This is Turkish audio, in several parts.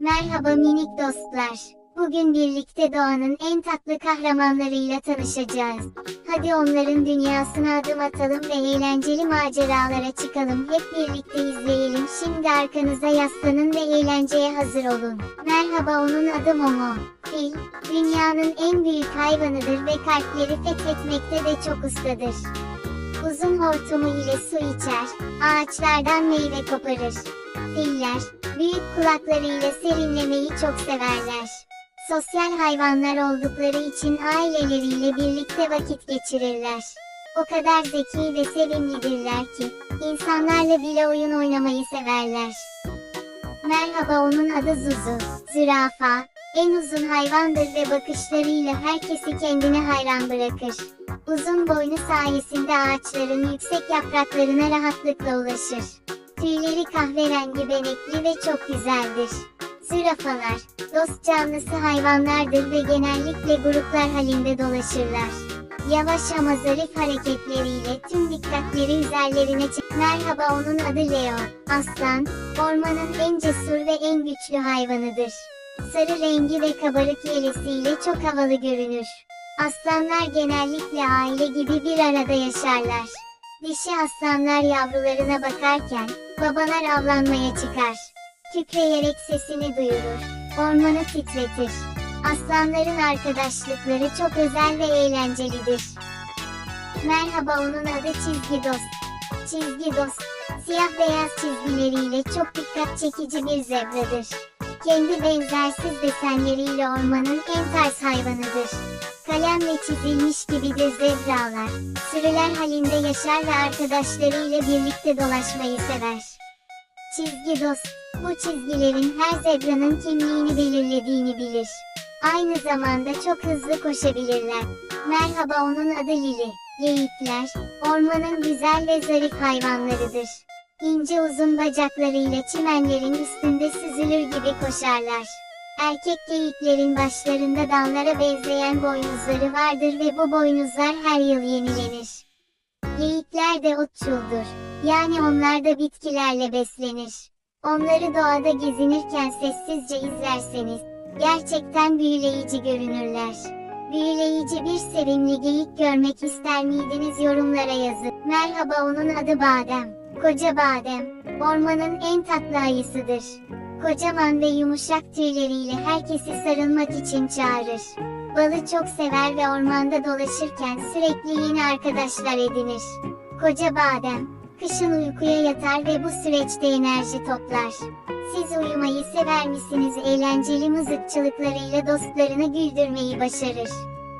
Merhaba minik dostlar. Bugün birlikte doğanın en tatlı kahramanlarıyla tanışacağız. Hadi onların dünyasına adım atalım ve eğlenceli maceralara çıkalım. Hep birlikte izleyelim. Şimdi arkanıza yaslanın ve eğlenceye hazır olun. Merhaba onun adı Momo. Fil, dünyanın en büyük hayvanıdır ve kalpleri fethetmekte de çok ustadır. Uzun hortumu ile su içer, ağaçlardan meyve koparır. Filler, büyük kulaklarıyla serinlemeyi çok severler. Sosyal hayvanlar oldukları için aileleriyle birlikte vakit geçirirler. O kadar zeki ve sevimlidirler ki, insanlarla bile oyun oynamayı severler. Merhaba onun adı Zuzu, zürafa, en uzun hayvandır ve bakışlarıyla herkesi kendine hayran bırakır. Uzun boynu sayesinde ağaçların yüksek yapraklarına rahatlıkla ulaşır. Tüyleri kahverengi benekli ve çok güzeldir. Zürafalar, dost canlısı hayvanlardır ve genellikle gruplar halinde dolaşırlar. Yavaş ama zarif hareketleriyle tüm dikkatleri üzerlerine çek. Merhaba onun adı Leo, aslan, ormanın en cesur ve en güçlü hayvanıdır. Sarı rengi ve kabarık yelesiyle çok havalı görünür. Aslanlar genellikle aile gibi bir arada yaşarlar. Dişi aslanlar yavrularına bakarken, babalar avlanmaya çıkar. Kükreyerek sesini duyurur, ormanı titretir. Aslanların arkadaşlıkları çok özel ve eğlencelidir. Merhaba onun adı Çizgi Dost. Çizgi Dost, siyah beyaz çizgileriyle çok dikkat çekici bir zebradır. Kendi benzersiz desenleriyle ormanın en tarz hayvanıdır. Kalemle çizilmiş gibidir zebralar. Sürüler halinde yaşar ve arkadaşlarıyla birlikte dolaşmayı sever. Çizgi dost, bu çizgilerin her zebranın kimliğini belirlediğini bilir. Aynı zamanda çok hızlı koşabilirler. Merhaba onun adı Lili. Geyikler, ormanın güzel ve zarif hayvanlarıdır. İnce uzun bacaklarıyla çimenlerin üstünde süzülür gibi koşarlar. Erkek geyiklerin başlarında dallara benzeyen boynuzları vardır ve bu boynuzlar her yıl yenilenir. Geyikler de otçuldur. Yani onlar da bitkilerle beslenir. Onları doğada gezinirken sessizce izlerseniz, gerçekten büyüleyici görünürler. Büyüleyici bir sevimli geyik görmek ister miydiniz yorumlara yazın. Merhaba onun adı Badem. Koca Badem, ormanın en tatlı ayısıdır. Kocaman ve yumuşak tüyleriyle herkesi sarılmak için çağırır. Balı çok sever ve ormanda dolaşırken sürekli yeni arkadaşlar edinir. Koca badem, kışın uykuya yatar ve bu süreçte enerji toplar. Siz uyumayı sever misiniz? Eğlenceli mızıkçılıklarıyla dostlarını güldürmeyi başarır.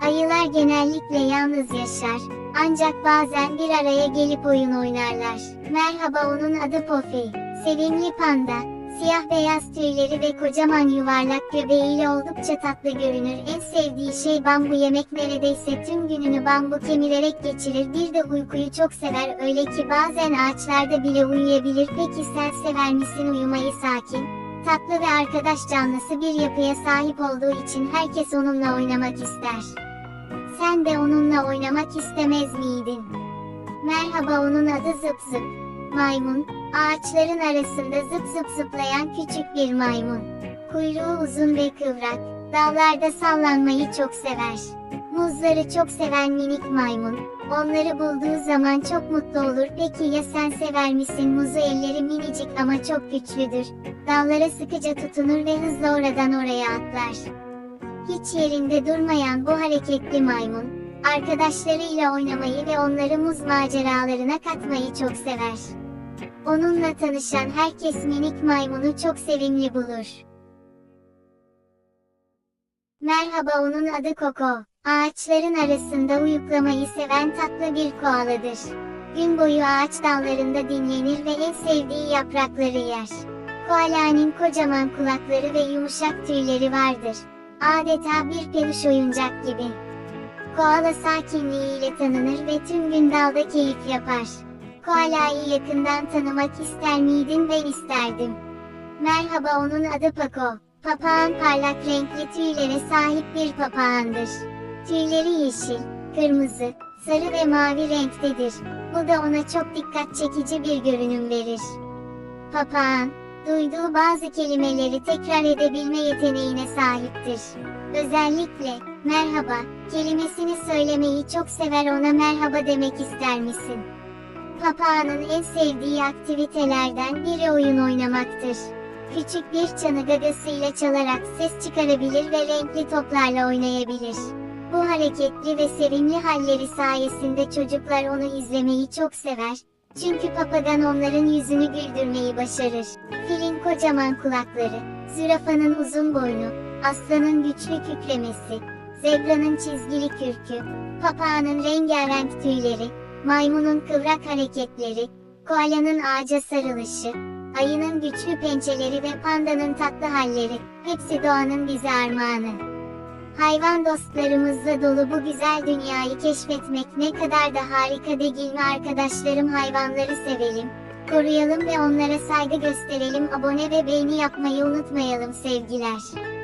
Ayılar genellikle yalnız yaşar, ancak bazen bir araya gelip oyun oynarlar. Merhaba onun adı Pofi, sevimli panda, Siyah beyaz tüyleri ve kocaman yuvarlak göbeğiyle oldukça tatlı görünür. En sevdiği şey bambu yemek neredeyse tüm gününü bambu kemirerek geçirir. Bir de uykuyu çok sever öyle ki bazen ağaçlarda bile uyuyabilir. Peki sen sever misin uyumayı sakin? Tatlı ve arkadaş canlısı bir yapıya sahip olduğu için herkes onunla oynamak ister. Sen de onunla oynamak istemez miydin? Merhaba onun adı Zıp Zıp. Maymun, ağaçların arasında zıp zıp zıplayan küçük bir maymun. Kuyruğu uzun ve kıvrak, dallarda sallanmayı çok sever. Muzları çok seven minik maymun, onları bulduğu zaman çok mutlu olur. Peki ya sen sever misin muzu elleri minicik ama çok güçlüdür. Dallara sıkıca tutunur ve hızla oradan oraya atlar. Hiç yerinde durmayan bu hareketli maymun, arkadaşlarıyla oynamayı ve onları muz maceralarına katmayı çok sever. Onunla tanışan herkes minik maymunu çok sevimli bulur. Merhaba onun adı Koko. Ağaçların arasında uyuklamayı seven tatlı bir koaladır. Gün boyu ağaç dallarında dinlenir ve en sevdiği yaprakları yer. Koalanın kocaman kulakları ve yumuşak tüyleri vardır. Adeta bir peluş oyuncak gibi. Koala sakinliğiyle tanınır ve tüm gün dalda keyif yapar. Koala'yı yakından tanımak ister miydin ben isterdim. Merhaba onun adı Paco. Papağan parlak renkli tüylere sahip bir papağandır. Tüyleri yeşil, kırmızı, sarı ve mavi renktedir. Bu da ona çok dikkat çekici bir görünüm verir. Papağan, duyduğu bazı kelimeleri tekrar edebilme yeteneğine sahiptir. Özellikle, merhaba, kelimesini söylemeyi çok sever ona merhaba demek ister misin? Papağanın en sevdiği aktivitelerden biri oyun oynamaktır. Küçük bir çanı gagasıyla çalarak ses çıkarabilir ve renkli toplarla oynayabilir. Bu hareketli ve sevimli halleri sayesinde çocuklar onu izlemeyi çok sever, çünkü papagan onların yüzünü güldürmeyi başarır. Filin kocaman kulakları, zürafanın uzun boynu, aslanın güçlü kükremesi, zebranın çizgili kürkü, papağanın rengarenk tüyleri, maymunun kıvrak hareketleri, koalanın ağaca sarılışı, ayının güçlü pençeleri ve pandanın tatlı halleri, hepsi doğanın bize armağanı. Hayvan dostlarımızla dolu bu güzel dünyayı keşfetmek ne kadar da harika değil mi arkadaşlarım hayvanları sevelim, koruyalım ve onlara saygı gösterelim abone ve beğeni yapmayı unutmayalım sevgiler.